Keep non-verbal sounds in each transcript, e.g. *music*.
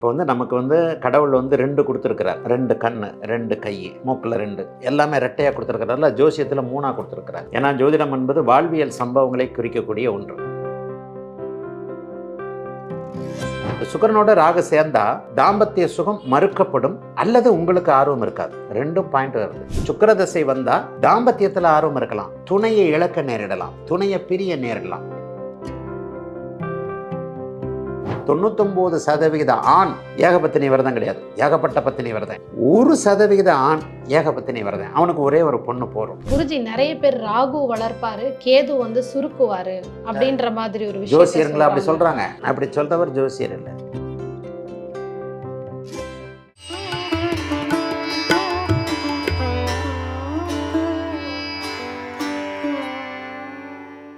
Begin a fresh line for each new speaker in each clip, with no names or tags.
இப்போ வந்து நமக்கு வந்து கடவுள் வந்து ரெண்டு கொடுத்துருக்கிறார். ரெண்டு கண் ரெண்டு கை மூக்கில் ரெண்டு. எல்லாமே ரெட்டையாக கொடுத்துருக்கிறார்ல ஜோசியத்தில் மூணாக கொடுத்துருக்கிறார். ஏன்னா ஜோதிடம் என்பது வாழ்வியல் சம்பவங்களை குறிக்கக்கூடிய ஒன்று. சுக்கரனோட ராக சேர்ந்தா தாம்பத்திய சுகம் மறுக்கப்படும் அல்லது உங்களுக்கு ஆர்வம் இருக்காது. ரெண்டும் பாயிண்ட் வருது சுக்கர தசை வந்தா தாம்பத்தியத்தில் ஆர்வம் இருக்கலாம். துணையை இழக்க நேரிடலாம். துணையை பிரிய நேரிடலாம். தொண்ணூத்தொம்பது சதவிகித ஆண் ஏகபத்தினி விரதம் கிடையாது. ஏகப்பட்ட பத்தினி விரதம். ஒரு சதவிகித ஆண் ஏகபத்தினி விரதம். அவனுக்கு ஒரே ஒரு பொண்ணு போறோம்
குருஜி நிறைய பேர் ராகு வளர்ப்பாரு கேது வந்து சுருக்குவாரு அப்படின்ற மாதிரி ஒரு
ஜோசியருங்களா அப்படி சொல்றாங்க. அப்படி சொல்றவர் ஜோசியர் இல்லை.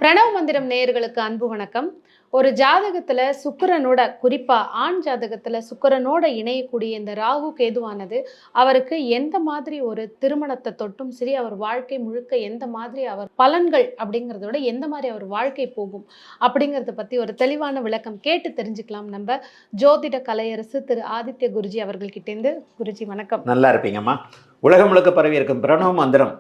பிரணவ மந்திரம் நேயர்களுக்கு அன்பு வணக்கம். ஒரு ஜாதகத்துல சுக்கரனோட குறிப்பா ஆண் ஜாதகத்துல சுக்கரனோட இணையக்கூடிய இந்த ராகு கேதுவானது அவருக்கு எந்த மாதிரி ஒரு திருமணத்தை தொட்டும் சரி அவர் வாழ்க்கை முழுக்க எந்த மாதிரி அவர் பலன்கள் அப்படிங்கிறத விட எந்த மாதிரி அவர் வாழ்க்கை போகும் அப்படிங்கிறத பத்தி ஒரு தெளிவான விளக்கம் கேட்டு தெரிஞ்சுக்கலாம். நம்ம ஜோதிட கலையரசு திரு ஆதித்ய குருஜி அவர்கள்கிட்டேருந்து குருஜி வணக்கம்.
நல்லா இருப்பீங்கம்மா. உலகம் முழுக்க பரவி இருக்கும் பிரணவ மந்திரம்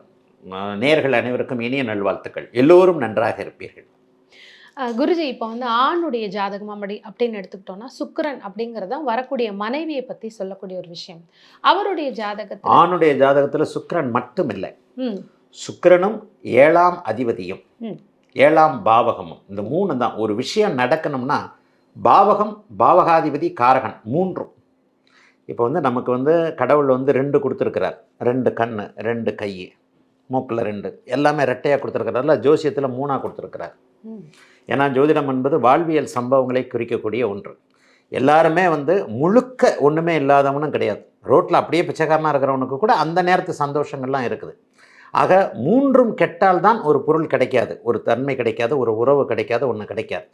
நேர்கள் அனைவருக்கும் இனிய நல்வாழ்த்துக்கள். எல்லோரும் நன்றாக இருப்பீர்கள்.
குருஜி இப்போ வந்து ஆணுடைய ஜாதகம் அப்படி அப்படின்னு எடுத்துக்கிட்டோம்னா சுக்கிரன் அப்படிங்கிறது வரக்கூடிய மனைவியை பத்தி சொல்லக்கூடிய ஒரு விஷயம். அவருடைய ஜாதகத்துல
ஆணுடைய ஜாதகத்துல சுக்கிரன் மட்டும் இல்லை
ம்.
சுக்கிரனும் ஏழாம் அதிபதியும். ஏழாம் பாவகமும். இந்த மூணு தான். ஒரு விஷயம் நடக்கணும்னா பாவகம் பாவகாதிபதி காரகன் மூன்றும். இப்போ வந்து நமக்கு வந்து கடவுள் வந்து ரெண்டு கொடுத்துருக்கிறார். ரெண்டு கண் ரெண்டு கை மூக்கில் ரெண்டு. எல்லாமே ரெட்டையாக கொடுத்துருக்கிறார்ல ஜோசியத்தில் மூணாக கொடுத்துருக்கிறார். ஏன்னா ஜோதிடம் என்பது வாழ்வியல் சம்பவங்களை குறிக்கக்கூடிய ஒன்று. எல்லாருமே வந்து முழுக்க ஒன்றுமே இல்லாதவனும் கிடையாது. ரோட்டில் அப்படியே பிச்சைக்காரனாக இருக்கிறவனுக்கு கூட அந்த நேரத்து சந்தோஷங்கள்லாம் இருக்குது. ஆக மூன்றும் கெட்டால் தான் ஒரு பொருள் கிடைக்காது. ஒரு தன்மை கிடைக்காது ஒரு உறவு கிடைக்காது ஒன்று கிடைக்காது.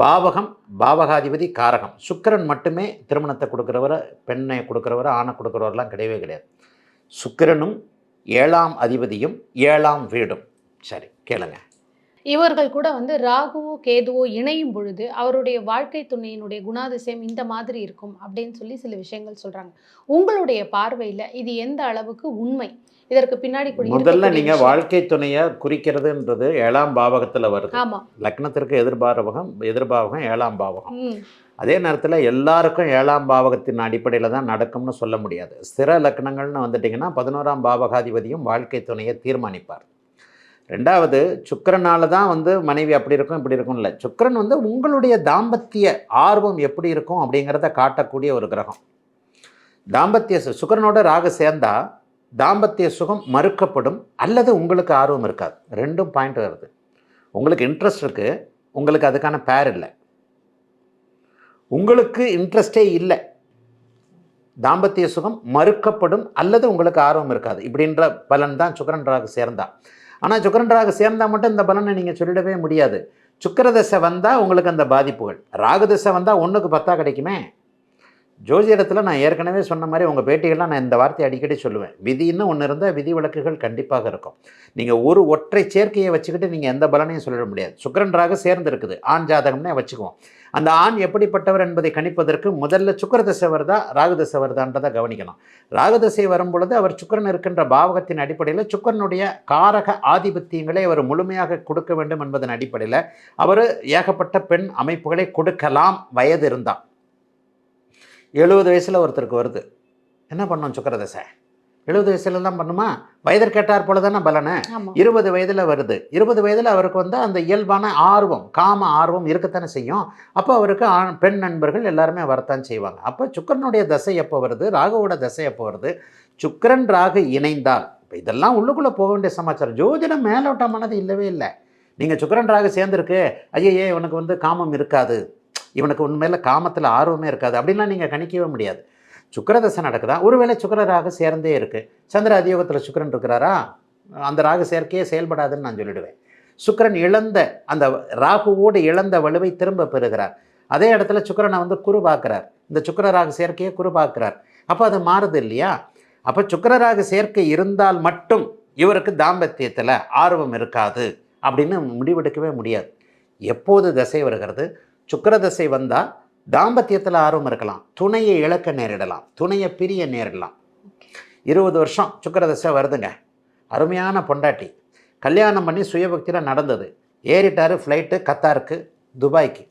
பாவகம் பாவகாதிபதி காரகம். சுக்கிரன் மட்டுமே திருமணத்தை கொடுக்குறவரை பெண்ணை கொடுக்குறவரை ஆணை கொடுக்குறவரெல்லாம் கிடையவே கிடையாது. சுக்கிரனும் ஏழாம் அதிபதியும் ஏழாம் வீடும். சரி கேளுங்கள்
இவர்கள் கூட வந்து ராகுவோ கேதுவோ இணையும் பொழுது அவருடைய வாழ்க்கை துணையினுடைய குணாதிசயம் இந்த மாதிரி இருக்கும் அப்படின்னு சொல்லி சில விஷயங்கள் சொல்றாங்க. உங்களுடைய பார்வையில இது எந்த அளவுக்கு உண்மை? இதற்கு பின்னாடி
முதல்ல நீங்க. வாழ்க்கை துணையை குறிக்கிறதுன்றது ஏழாம் பாவகத்துல வருது.
ஆமா.
லக்னத்திற்கு எதிர்பாவகம் எதிர்பாவகம் ஏழாம் பாவகம். அதே நேரத்தில் எல்லாருக்கும் ஏழாம் பாவகத்தின் அடிப்படையில் தான் நடக்கும்னு சொல்ல முடியாது. ஸ்திர லக்னங்கள்னு வந்துட்டிங்கன்னா பதினோராம் பாவகாதிபதியும் வாழ்க்கை துணையை தீர்மானிப்பார். ரெண்டாவது சுக்கிரனால தான் வந்து மனைவி அப்படி இருக்கும் இப்படி இருக்கும் இல்லை. சுக்கிரன் வந்து உங்களுடைய தாம்பத்திய ஆர்வம் எப்படி இருக்கும் அப்படிங்கிறத காட்டக்கூடிய ஒரு கிரகம். தாம்பத்திய சு- சுக்கிரனோட ராகு சேர்ந்தா தாம்பத்திய சுகம் மறுக்கப்படும் அல்லது உங்களுக்கு ஆர்வம் இருக்காது. ரெண்டும் பாயிண்ட் வருது. உங்களுக்கு இன்ட்ரெஸ்ட் இருக்குது உங்களுக்கு அதுக்கான பேர் இல்லை. உங்களுக்கு இன்ட்ரெஸ்டே இல்லை. தாம்பத்திய சுகம் மறுக்கப்படும் அல்லது உங்களுக்கு ஆர்வம் இருக்காது. இப்படின்ற பலன் தான் சுக்கரன் ராகு சேர்ந்தா. ஆனால் சுக்கரன் ராகு சேர்ந்தால் மட்டும் இந்த பலனை நீங்கள் சொல்லிடவே முடியாது. சுக்கர தசை வந்தால் உங்களுக்கு அந்த பாதிப்புகள். ராகு தசை வந்தால் ஒன்றுக்கு பத்தா கிடைக்குமே. ஜோதிடத்தில் நான் ஏற்கனவே சொன்ன மாதிரி உங்கள் பேட்டிகள்லாம் நான் இந்த வார்த்தையை அடிக்கடி சொல்லுவேன். விதின்னு ஒன்று இருந்தால் விதி விளக்குகள் கண்டிப்பாக இருக்கும். நீங்கள் ஒரு ஒற்றை சேர்க்கையை வச்சுக்கிட்டு நீங்கள் எந்த பலனையும் சொல்லிட முடியாது. சுக்கரன்றாக ராகு சேர்ந்து இருக்குது ஆண் ஜாதகம்னே வச்சுக்குவோம். அந்த ஆண் எப்படிப்பட்டவர் என்பதை கணிப்பதற்கு முதல்ல சுக்கிர தான் வருதா ராகு வருதான்றதை கவனிக்கணும். ராகுதசை வரும் பொழுது அவர் சுக்கிரன் இருக்கின்ற பாவகத்தின் அடிப்படையில் சுக்கிரனுடைய காரக ஆதிபத்தியங்களை அவர் முழுமையாக கொடுக்க வேண்டும் என்பதன் அடிப்படையில் அவர் ஏகப்பட்ட பெண் அமைப்புகளை கொடுக்கலாம் வயது இருந்தால் எழுபது வயசில் ஒருத்தருக்கு வருது. என்ன பண்ணோம் சுக்கிர தசை எழுபது வயசுல தான் பண்ணுமா? வயதிற்கேட்டார் போல தானே பலனை? இருபது வயதில் வருது. இருபது வயதில் அவருக்கு வந்து அந்த இயல்பான ஆர்வம் காம ஆர்வம் இருக்கத்தானே செய்யும். அப்போ அவருக்கு ஆண் பெண் நண்பர்கள் எல்லாருமே வரத்தான் செய்வாங்க. அப்போ சுக்கிரனுடைய தசை எப்போ வருது? ராகுவோட தசை எப்போ வருது? சுக்கிரன் ராகு இணைந்தால். இப்போ இதெல்லாம் உள்ளுக்குள்ளே போக வேண்டிய சமாச்சாரம். ஜோதிடம் மேலோட்டமானது இல்லவே இல்லை. நீங்கள் சுக்கிரன் ராகு சேர்ந்துருக்கு. ஐயே இவனுக்கு வந்து காமம் இருக்காது. இவனுக்கு உண்மையில் காமத்தில் ஆர்வமே இருக்காது. அப்படின்லாம் நீங்கள் கணிக்கவே முடியாது. சுக்கரதசை நடக்குதா? ஒருவேளை சுக்கிர ராகு சேர்ந்தே இருக்குது சந்திர அதியோகத்தில் சுக்கிரன் இருக்கிறாரா? அந்த ராகு சேர்க்கையே செயல்படாதுன்னு நான் சொல்லிடுவேன். சுக்கரன் இழந்த அந்த ராகுவோடு இழந்த வலுவை திரும்ப பெறுகிறார். அதே இடத்துல சுக்கரனை வந்து குரு பார்க்குறார். இந்த சுக்கிர ராகு சேர்க்கையை குரு பார்க்குறார். அப்போ அது மாறுது இல்லையா? அப்போ சுக்கிர ராகு சேர்க்கை இருந்தால் மட்டும் இவருக்கு தாம்பத்தியத்தில் ஆர்வம் இருக்காது. அப்படின்னு முடிவெடுக்கவே முடியாது. எப்போது தசை வருகிறது? சுக்கரதசை வந்தால் தாம்பத்தியத்தில் ஆர்வம் இருக்கலாம். துணையை இழக்க நேரிடலாம். துணையை பிரிய நேரிடலாம். இருபது வருஷம் சுக்கரதசை வருதுங்க. அருமையான பொண்டாட்டி. கல்யாணம் பண்ணி சுயபக்தியில் நடந்தது. ஏறிட்டார் ஃப்ளைட்டு கத்தாருக்கு துபாய்க்கு.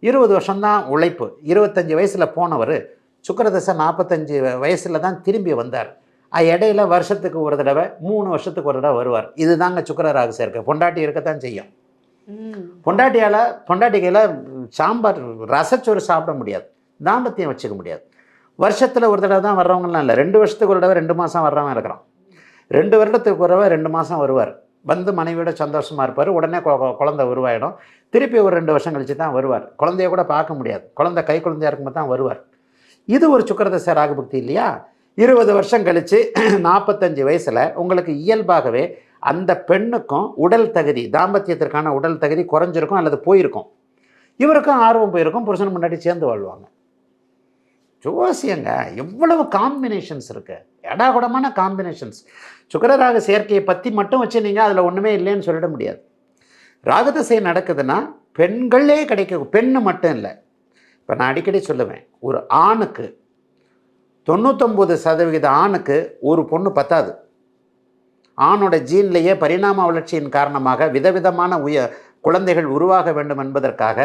இருபது வருஷம்தான் உழைப்பு. இருபத்தஞ்சி வயசில் போனவர் சுக்கரதசை நாற்பத்தஞ்சு வயசில் தான் திரும்பி வந்தார். இடையில வருஷத்துக்கு ஒரு தடவை மூணு வருஷத்துக்கு ஒரு தடவை வருவார். இதுதாங்க சுக்கிர ராகு சேர்க்கை. பொண்டாட்டி இருக்கத்தான் செய்யும். பொண்டாட்டியால் பொண்டாட்டி கையில் சாம்பார் ரசச்சோறு சாப்பிட முடியாது. தாம்பத்தியம் வச்சுக்க முடியாது. வருஷத்தில் ஒரு தடவை தான் வர்றவங்கலாம் இல்லை. ரெண்டு வருஷத்துக்கு ஒரு தடவை ரெண்டு மாதம் வர்றவன் இருக்கிறான். ரெண்டு வருடத்துக்கு ஒரு தடவை ரெண்டு மாதம் வருவார். வந்து மனைவியோட சந்தோஷமாக இருப்பார். உடனே கொ- குழந்தை உருவாயிடும். திருப்பி ஒரு ரெண்டு வருஷம் கழிச்சு தான் வருவார். குழந்தைய கூட பார்க்க முடியாது. குழந்தை கை குழந்தையாக இருக்கும்போது தான் வருவார். இது ஒரு சுக்கரதசை ராகுபக்தி இல்லையா? இருபது வருஷம் கழித்து நாற்பத்தஞ்சு வயசில் உங்களுக்கு இயல்பாகவே அந்த பெண்ணுக்கும் உடல் தகுதி தாம்பத்தியத்திற்கான உடல் தகுதி குறைஞ்சிருக்கும் அல்லது போயிருக்கும். இவருக்கும் ஆர்வம் போயிருக்கும் புருஷன் முன்னாடி சேர்ந்து வாழ்வாங்க. ஜோசியங்க எவ்வளவு காம்பினேஷன்ஸ் இருக்கு. எடாகுடமான காம்பினேஷன்ஸ் சுக்கரராக சேர்க்கையை பற்றி மட்டும் வச்சு நீங்கள் அதில் ஒன்றுமே இல்லைன்னு சொல்லிட முடியாது. ராகதசை நடக்குதுன்னா பெண்களே கிடைக்க பெண்ணு மட்டும் இல்லை. இப்போ நான் அடிக்கடி சொல்லுவேன் ஒரு ஆணுக்கு தொண்ணூத்தொம்பது சதவிகித ஆணுக்கு ஒரு பொண்ணு பத்தாது. ஆணோட ஜீன்லேயே பரிணாம வளர்ச்சியின் காரணமாக விதவிதமான உய குழந்தைகள் உருவாக வேண்டும் என்பதற்காக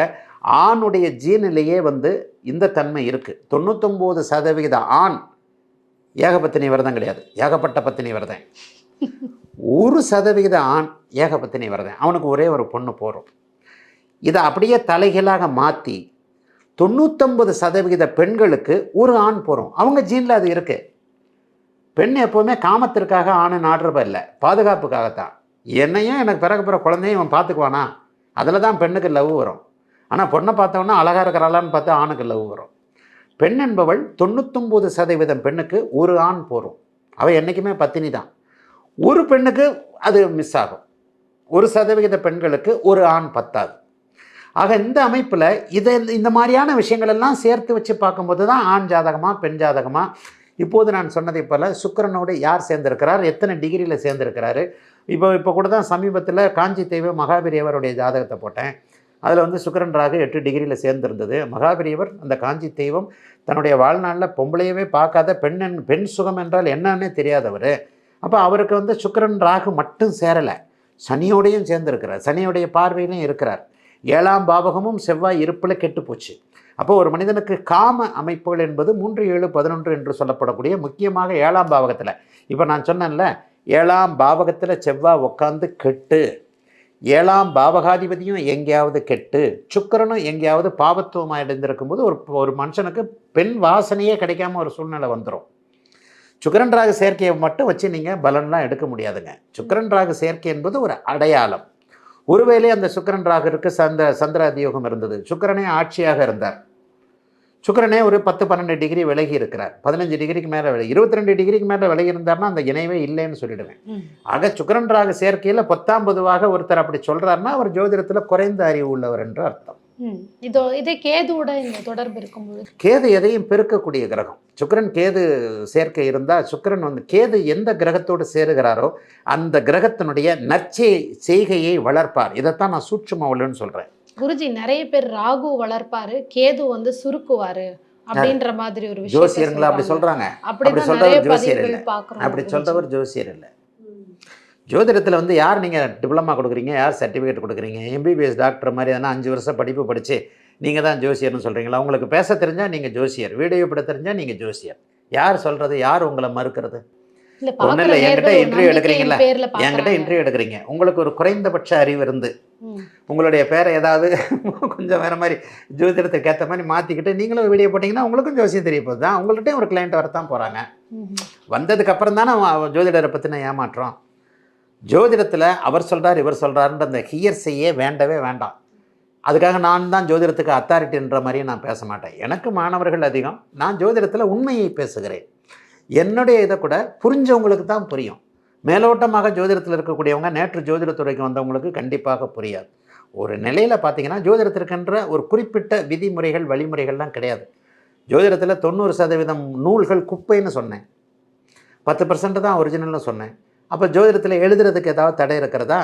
ஆணுடைய ஜீனிலேயே வந்து இந்த தன்மை இருக்குது தொண்ணூத்தொம்பது சதவிகித ஆண் ஏகபத்தினி விரதம் கிடையாது. ஏகப்பட்ட பத்தினி விரதம். ஒரு சதவிகித ஆண் ஏகபத்தினி விரதம். அவனுக்கு ஒரே ஒரு பொண்ணு போகிறோம் இதை அப்படியே தலைகீழாக மாற்றி தொண்ணூத்தொம்பது சதவிகித பெண்களுக்கு ஒரு ஆண் போகிறோம் அவங்க ஜீனில் அது இருக்குது பெண் எப்போவுமே காமத்திற்காக ஆணை நாடுறப்ப இல்லை. பாதுகாப்புக்காகத்தான். என்னையும் எனக்கு பிறகு பிற குழந்தையும் இவன் பார்த்துக்குவானா அதில் தான் பெண்ணுக்கு லவ் வரும். ஆனால் பொண்ணை பார்த்தோன்னா அழகாக இருக்கிறாளான்னு பார்த்து ஆணுக்கு லவ் வரும். பெண் என்பவள் தொண்ணூத்தொம்பது சதவீதம் பெண்ணுக்கு ஒரு ஆண் போகும் அவள் என்றைக்குமே பத்தினி தான். ஒரு பெண்ணுக்கு அது மிஸ் ஆகும். ஒரு சதவிகித பெண்களுக்கு ஒரு ஆண் பத்தாது. ஆக இந்த அமைப்பில் இதை இந்த மாதிரியான விஷயங்களெல்லாம் சேர்த்து வச்சு பார்க்கும்போது தான் ஆண் ஜாதகமாக பெண் ஜாதகமாக இப்போது நான் சொன்னதை போல் சுக்கரனோடு யார் சேர்ந்திருக்கிறார்? எத்தனை டிகிரியில் சேர்ந்திருக்கிறாரு? இப்போ இப்போ கூட தான் சமீபத்தில் காஞ்சி தெய்வ மகாபெரியவருடைய ஜாதகத்தை போட்டேன். அதில் வந்து சுக்கரன் ராகு எட்டு டிகிரியில் சேர்ந்திருந்தது. மகாபிரியவர் அந்த காஞ்சி தெய்வம் தன்னுடைய வாழ்நாளில் பொம்பளையவே பார்க்காத பெண் பெண் சுகம் என்றால் என்னன்னே தெரியாதவர். அப்போ அவருக்கு வந்து சுக்கரன் ராகு மட்டும் சேரலை. சனியோடையும் சேர்ந்திருக்கிறார். சனியோடைய பார்வையிலும் இருக்கிறார். ஏழாம் பாவகமும் செவ்வாய் இருப்பில் கெட்டு போச்சு அப்போ ஒரு மனிதனுக்கு காம அமைப்புகள் என்பது மூன்று ஏழு பதினொன்று என்று சொல்லப்படக்கூடிய முக்கியமாக ஏழாம் பாவகத்தில். இப்போ நான் சொன்னேன்ல ஏழாம் பாவகத்தில் செவ்வாய் உட்காந்து கெட்டு ஏழாம் பாவகாதிபதியும் எங்கேயாவது கெட்டு சுக்கிரனும் எங்கேயாவது பாவத்துவமாக அடைந்திருக்கும்போது ஒரு ஒரு மனுஷனுக்கு பெண் வாசனையே கிடைக்காம ஒரு சூழ்நிலை வந்துடும் சுக்கிரன் ராகு சேர்க்கையை மட்டும் வச்சு நீங்கள் பலன்லாம் எடுக்க முடியாதுங்க. சுக்கரன் ராகு சேர்க்கை என்பது ஒரு அடையாளம். ஒருவேளை அந்த சுக்கிரன் ராகுருக்கு சந்த சந்திர அதியோகம் இருந்தது சுக்கிரனே ஆட்சியாக இருந்தார் சுக்கிரனே ஒரு பத்து பன்னெண்டு டிகிரி விலகி இருக்கிறார் பதினஞ்சு டிகிரிக்கு மேலே விலகி இருபத்தி ரெண்டு டிகிரிக்கு மேலே விலகி இருந்தார்னா அந்த இணைவே இல்லைன்னு சொல்லிடுவேன். ஆக சுக்கிரன் ராகு சேர்க்கையில் பத்தாம் பொதுவாக ஒருத்தர் அப்படி சொல்றாருன்னா அவர் ஜோதிடத்தில் குறைந்த அறிவு உள்ளவர் என்று அர்த்தம்.
இதோ இதே கேதுவோட இந்த தொடர்பு இருக்கும்போது.
கேது எதையும் பெருக்கக்கூடிய கிரகம். சுக்கிரன் கேது சேர்க்கை இருந்தால் சுக்கிரன் வந்து கேது எந்த கிரகத்தோடு சேருகிறாரோ அந்த கிரகத்தினுடைய நற்செய் செய்கையை வளர்ப்பார். இதைத்தான் நான் சூட்சும உள்ளுன்னு சொல்கிறேன்
குருஜி நிறைய பேர் ராகு வளர்ப்பாரு கேது வந்து சுருக்குவாரு அப்படின்ற மாதிரி ஒரு
ஜோசியர்களை அப்படி சொல்கிறாங்க அப்படி சொல்றவர் ஜோசியர் இல்லை. அப்படி
குருஜி.
சொல்கிறவர் ஜோசியர் இல்லை. ஜோதிடத்தில் வந்து யார் நீங்கள் டிப்ளமா கொடுக்குறீங்க? யார் சர்டிஃபிகேட் கொடுக்குறீங்க? எம்பிபிஎஸ் டாக்டர் மாதிரி எதனா அஞ்சு வருஷம் படிப்பு படித்து நீங்கள் தான் ஜோசியர்னு சொல்கிறீங்களா உங்களுக்கு பேச தெரிஞ்சால் நீங்கள் ஜோசியர். வீடியோ பட தெரிஞ்சால் நீங்கள் ஜோசியர். யார் சொல்கிறது யார் உங்களை மறுக்கிறது?
பாக்குற
இல்லை. என்கிட்ட இன்டர்வியூ எடுக்கிறீங்களா
பேர்ல
என்கிட்ட. இன்டர்வியூ எடுக்கிறீங்க. உங்களுக்கு ஒரு குறைந்தபட்ச அறிவு இருந்து. உங்களுடைய பேரை ஏதாவது *laughs* கொஞ்சம் வேறு மாதிரி ஜோதிடத்துக்கு ஏற்ற மாதிரி மாற்றிக்கிட்டு நீங்களும் வீடியோ போட்டிங்கன்னா உங்களுக்கும் ஜோசியம் தெரிய போகுது. தான் உங்கள்கிட்டயும் ஒரு கிளைண்ட் வரத்தான் போகிறாங்க
ம்.
வந்ததுக்கு அப்புறம் தானே ஜோதிடரை பற்றின ஏமாற்றம். ஜோதிடத்தில் அவர் சொல்கிறார் இவர் சொல்கிறாருன்ற அந்த ஹியர்ஸையே வேண்டவே வேண்டாம். அதுக்காக நான் தான் ஜோதிடத்துக்கு அத்தாரிட்டின்ற மாதிரியும் நான் பேச மாட்டேன். எனக்கு மாணவர்கள் அதிகம். நான் ஜோதிடத்தில் உண்மையை பேசுகிறேன். என்னுடைய இதை கூட புரிஞ்சவங்களுக்கு தான் புரியும். மேலோட்டமாக ஜோதிடத்தில் இருக்கக்கூடியவங்க நேற்று ஜோதிடத்துறைக்கு வந்தவங்களுக்கு கண்டிப்பாக புரியாது. ஒரு நிலையில் பார்த்தீங்கன்னா ஜோதிடத்திற்கென்ற ஒரு குறிப்பிட்ட விதிமுறைகள் வழிமுறைகள்லாம் கிடையாது. ஜோதிடத்தில் தொண்ணூறு சதவீதம் நூல்கள் குப்பைன்னு சொன்னேன். பத்து பர்சன்ட் தான் ஒரிஜினல்னு சொன்னேன். அப்போ ஜோதிடத்தில் எழுதுறதுக்கு ஏதாவது தடை இருக்கிறதா?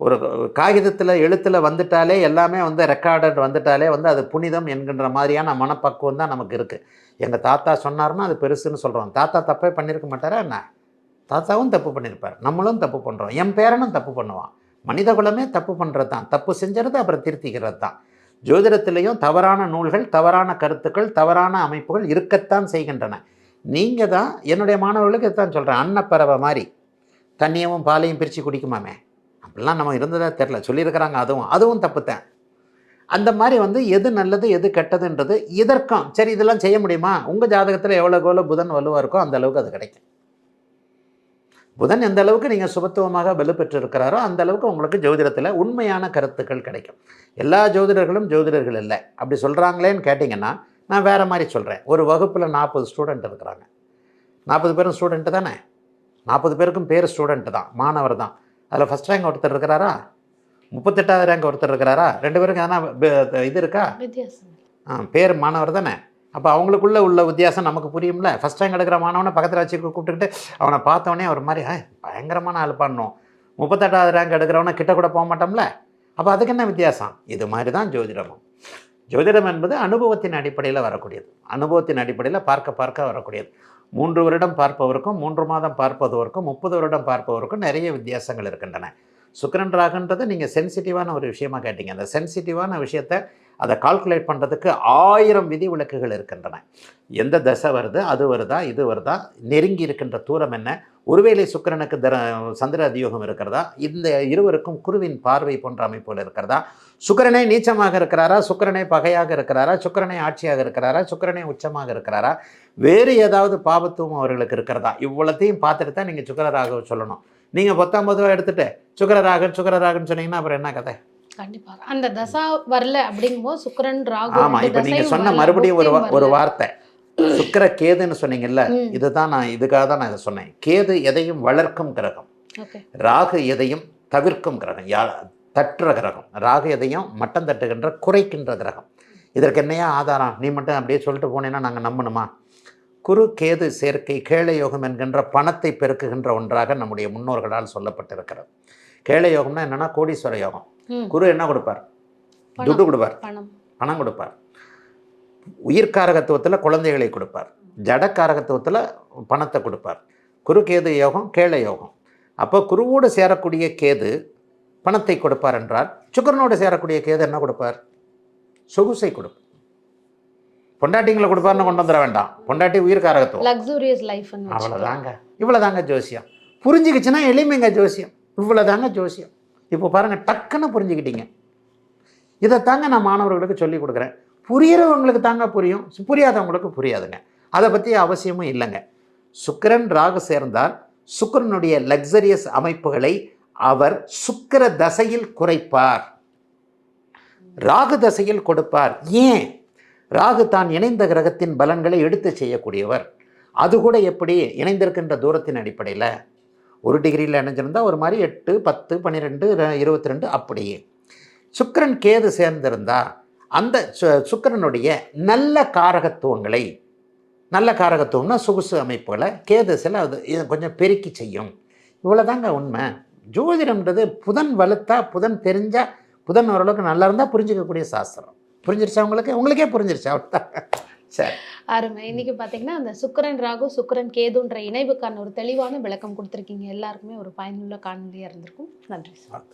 ஒரு காகிதத்தில் எழுத்தில் வந்துட்டாலே எல்லாமே வந்து ரெக்கார்டட் வந்துட்டாலே வந்து அது புனிதம் என்கின்ற மாதிரியான மனப்பக்குவம் தான் நமக்கு இருக்குது எங்கள் தாத்தா சொன்னார்னா அது பெருசுன்னு சொல்கிறோம் தாத்தா தப்பே பண்ணியிருக்க மாட்டாரா என்ன? தாத்தாவும் தப்பு பண்ணியிருப்பார் நம்மளும் தப்பு பண்ணுறோம் என் பேரனும் தப்பு பண்ணுவான். மனித குலமே தப்பு பண்ணுறது தான். தப்பு செஞ்சுறது அப்புறம் திருத்திக்கிறது தான். ஜோதிடத்திலையும் தவறான நூல்கள் தவறான கருத்துக்கள் தவறான அமைப்புகள் இருக்கத்தான் செய்கின்றன. நீங்கள் தான் என்னுடைய மாணவர்களுக்கு இதுதான் சொல்கிறேன் அன்னப்பறவை மாதிரி. தண்ணியவும் பாலையும் பிரித்து குடிக்குமாமே? அப்படிலாம் நம்ம இருந்ததாக தெரில சொல்லியிருக்கிறாங்க அதுவும். அதுவும் தப்புத்தேன். அந்த மாதிரி வந்து எது நல்லது எது கெட்டதுன்றது இதற்கும். சரி இதெல்லாம் செய்ய முடியுமா? உங்கள் ஜாதகத்தில் எவ்வளோக்கு எவ்வளோ புதன் வலுவாக இருக்கோ அந்த அளவுக்கு அது கிடைக்கும். புதன் எந்த அளவுக்கு நீங்கள் சுபத்துவமாக வலுப்பெற்று இருக்கிறாரோ அந்த அளவுக்கு உங்களுக்கு ஜோதிடத்தில் உண்மையான கருத்துக்கள் கிடைக்கும். எல்லா ஜோதிடர்களும் ஜோதிடர்கள் இல்லை. அப்படி சொல்கிறாங்களேன்னு கேட்டிங்கன்னா நான் வேறு மாதிரி சொல்கிறேன் ஒரு வகுப்பில் நாற்பது ஸ்டூடெண்ட் இருக்கிறாங்க. நாற்பது பேரும் ஸ்டூடெண்ட்டு தானே? நாற்பது பேருக்கும் பேர் ஸ்டூடெண்ட்டு தான் மாணவர் தான். அதில் ஃபஸ்ட் ரேங்க் ஒருத்தர் இருக்கிறாரா? முப்பத்தெட்டாவது ரேங்க் ஒருத்தர் இருக்கிறாரா? ரெண்டு பேருக்கும் எதனா இது இருக்கா? ஆ பேர் மாணவர் தானே? அப்போ அவங்களுக்குள்ள உள்ள வித்தியாசம் நமக்கு புரியும்ல? ஃபஸ்ட் ரேங்க் எடுக்கிற மாணவனை பக்கத்தில் வச்சு கூப்பிட்டுக்கிட்டு அவனை பார்த்தோன்னே ஒரு மாதிரி "ஏய், பயங்கரமான ஆள் பண்ணணும் முப்பத்தெட்டாவது ரேங்க் எடுக்கிறவனை கிட்ட கூட போக மாட்டோம்ல? அப்போ அதுக்கு என்ன வித்தியாசம்? இது மாதிரி தான் ஜோதிடமும். ஜோதிடம் என்பது அனுபவத்தின் அடிப்படையில் வரக்கூடியது. அனுபவத்தின் அடிப்படையில் பார்க்க பார்க்க வரக்கூடியது. மூன்று வருடம் பார்ப்பவருக்கும் மூன்று மாதம் பார்ப்பதற்கும் முப்பது வருடம் பார்ப்பவருக்கும் நிறைய வித்தியாசங்கள் இருக்கின்றன. சுக்கரன் ராகுன்றது நீங்கள் சென்சிட்டிவான ஒரு விஷயமா கேட்டீங்க. அந்த சென்சிட்டிவான விஷயத்தை அதை கால்குலேட் பண்ணுறதுக்கு ஆயிரம் விதி விளக்குகள் இருக்கின்றன. எந்த தசை வருது அது வருதா இது வருதா நெருங்கி இருக்கின்ற தூரம் என்ன? ஒருவேளை சுக்கிரனுக்கு தர சந்திர அதியோகம் இருக்கிறதா? இந்த இருவருக்கும் குருவின் பார்வை போன்ற அமைப்புகள் இருக்கிறதா? சுக்கிரனே நீச்சமாக இருக்கிறாரா? சுக்கிரனே பகையாக இருக்கிறாரா? சுக்கிரனே ஆட்சியாக இருக்கிறாரா? சுக்கிரனே உச்சமாக இருக்கிறாரா? வேறு ஏதாவது பாபத்துவம் அவர்களுக்கு இருக்கிறதா? இவ்வளோத்தையும் பார்த்துட்டு தான் நீங்கள் சுக்கரராக சொல்லணும். நீங்கள் பத்தொம்பது ரூபா எடுத்துகிட்டு சுக்கரராகன் சுக்கரராகன்னு சொன்னீங்கன்னா அப்புறம் என்ன கதை?
கண்டிப்பாக அந்த தசா வரல அப்படிங்கும்போது சுக்கிரன் ராகு
ஆமா
ரெண்டு
இப்போ நீங்க சொன்ன மறுபடியும் ஒரு ஒரு. வார்த்தை. சுக்கிர கேதுன்னு சொன்னீங்கல்ல இதுதான் நான் இதுக்காக தான் நான் இதை சொன்னேன். கேது எதையும் வளர்க்கும் கிரகம். ராகு எதையும் தவிர்க்கும் கிரகம். யா தட்டுற கிரகம். ராகு எதையும் மட்டம் தட்டுகின்ற குறைக்கின்ற கிரகம். இதற்கு என்னையா ஆதாரம்? நீ மட்டும் அப்படியே சொல்லிட்டு போனேன்னா நாங்கள் நம்பணுமா? குரு கேது சேர்க்கை கேள யோகம் என்கின்ற பணத்தை பெருக்குகின்ற ஒன்றாக நம்முடைய முன்னோர்களால் சொல்லப்பட்டிருக்கிறது. கேள யோகம்னா என்னன்னா கோடீஸ்வர யோகம். குரு என்ன கொடுப்பார். துட்டு கொடுப்பார்.
பணம்.
பணம் கொடுப்பார். உயிர்காரகத்துவத்தில் குழந்தைகளை கொடுப்பார். ஜடக்காரகத்துவத்தில் பணத்தை கொடுப்பார். குரு கேது யோகம் கேள யோகம். அப்போ குருவோடு சேரக்கூடிய கேது பணத்தை கொடுப்பார் என்றால் சுக்கரனோடு சேரக்கூடிய கேது என்ன கொடுப்பார்? சொகுசை கொடுப்பார். பொண்டாட்டிங்களை கொடுப்பார்னு கொண்டு வந்துட வேண்டாம். பொண்டாட்டி உயிர்காரகத்துவம்
லக்ஸூரியஸ் லைஃப்
அவ்வளோதாங்க இவ்வளோதாங்க ஜோசியம். புரிஞ்சுக்கிச்சுன்னா எளிமைங்க ஜோசியம். இவ்வளோதாங்க ஜோசியம். இப்போ பாருங்கள் டக்குன்னு புரிஞ்சுக்கிட்டீங்க. இதை தாங்க நான் மாணவர்களுக்கு சொல்லி கொடுக்குறேன். புரியிறவங்களுக்கு தாங்க புரியும் புரியாதவங்களுக்கு புரியாதுங்க. அதை பற்றி அவசியமும் இல்லைங்க. சுக்கிரன் ராகு சேர்ந்தால் சுக்கரனுடைய லக்ஸரியஸ் அமைப்புகளை அவர் சுக்கிர தசையில் குறைப்பார். ராகு தசையில் கொடுப்பார். ஏன்? ராகு தான் இணைந்த கிரகத்தின் பலன்களை எடுத்து செய்யக்கூடியவர். அது கூட எப்படி இணைந்திருக்கின்ற தூரத்தின் அடிப்படையில் ஒரு டிகிரியில் இணைஞ்சிருந்தால் ஒரு மாதிரி எட்டு பத்து பன்னிரெண்டு இருபத்தி ரெண்டு அப்படியே. சுக்கரன் கேது சேர்ந்திருந்தால் அந்த சு- நல்ல காரகத்துவங்களை நல்ல காரகத்துவம்னா சொகுசு அமைப்புகளை கேது சில அது இதை கொஞ்சம் பெருக்கி செய்யும். இவ்வளோதாங்க உண்மை. ஜோதிடம்ன்றது புதன் வலுத்தா புதன் தெரிஞ்சால் புதன் ஓரளவுக்கு நல்லா இருந்தால் புரிஞ்சிக்கக்கூடிய சாஸ்திரம். புரிஞ்சிருச்சா உங்களுக்கு? உங்களுக்கே புரிஞ்சிருச்சா அவ்வளோதான்
அருமை. இன்னைக்கு பார்த்தீங்கன்னா அந்த சுக்கிரன் ராகு சுக்கிரன் கேதுன்ற இணைவுக்கான ஒரு தெளிவான விளக்கம் கொடுத்துருக்கீங்க. எல்லாருக்குமே ஒரு பயனுள்ள காணொலியாக இருந்திருக்கும். நன்றி சார்.